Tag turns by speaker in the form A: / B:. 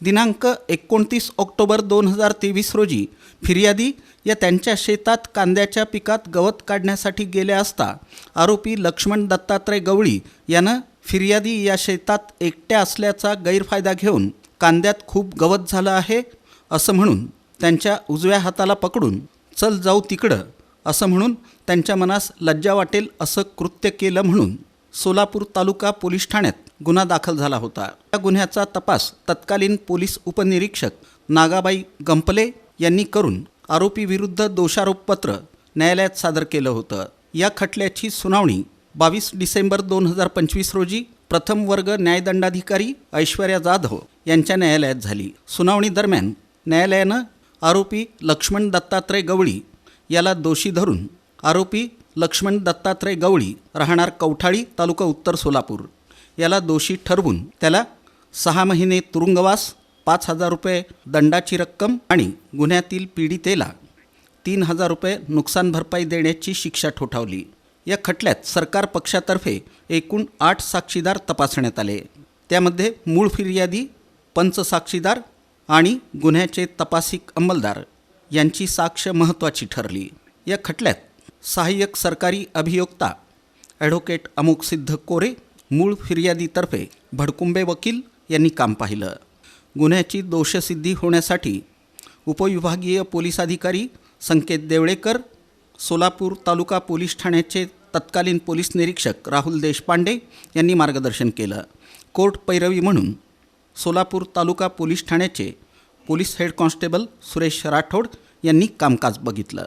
A: दिनांक एकोणतीस ऑक्टोबर दोन हजार तेवीस रोजी फिर्यादी या त्यांच्या शेतात कांद्याच्या पिकात गवत काढण्यासाठी गेल्या असता आरोपी लक्ष्मण दत्तात्रय गवळी यानं फिर्यादी या शेतात एकट्या असल्याचा गैरफायदा घेऊन कांद्यात खूप गवत झालं आहे असं म्हणून त्यांच्या उजव्या हाताला पकडून चल जाऊ तिकडं असं म्हणून त्यांच्या मनास लज्जा वाटेल असं कृत्य केलं म्हणून सोलापूर तालुका पोलीस ठाण्यात गुन्हा दाखल झाला होता. या गुन्ह्याचा तपास तत्कालीन पोलीस उपनिरीक्षक नागाबाई गंपले यांनी करून आरोपीविरुद्ध दोषारोपपत्र न्यायालयात सादर केलं होतं. या खटल्याची सुनावणी बावीस डिसेंबर दोन हजार पंचवीस रोजी प्रथम वर्ग न्यायदंडाधिकारी ऐश्वर्या जाधव यांच्या न्यायालयात झाली. सुनावणी दरम्यान न्यायालयानं आरोपी लक्ष्मण दत्तात्रय गवळी याला दोषी धरून आरोपी लक्ष्मण दत्तात्रय गवळी राहणार कवठाळी तालुका उत्तर सोलापूर. याला दोषी ठरवून त्याला सहा महिने तुरुंगवास पाच हजार रुपये दंडाची रक्कम आणि गुन्ह्यातील पीडितेला तीन हजार रुपये नुकसान भरपाई देण्याची शिक्षा ठोठावली. या खटल्यात सरकार पक्षातर्फे एकूण आठ साक्षीदार तपासण्यात आले. त्यामध्ये मूळ फिर्यादी पंच साक्षीदार आणि गुन्ह्याचे तपासिक अंमलदार यांची साक्ष महत्त्वाची ठरली. या खटल्यात सहाय्यक सरकारी अभियोक्ता ॲडव्होकेट अमुक सिद्ध कोरे मूळ फिर्यादीतर्फे भडकुंबे वकील यांनी काम पाहिलं. गुन्ह्याची दोषसिद्धी होण्यासाठी उपविभागीय पोलीस अधिकारी संकेत देवळेकर सोलापूर तालुका पोलीस ठाण्याचे तत्कालीन पोलीस निरीक्षक राहुल देशपांडे यांनी मार्गदर्शन केलं. कोर्ट पैरवी म्हणून सोलापूर तालुका पोलीस ठाण्याचे police head constable Suresh Rathod यांनी कामकाज बघितलं.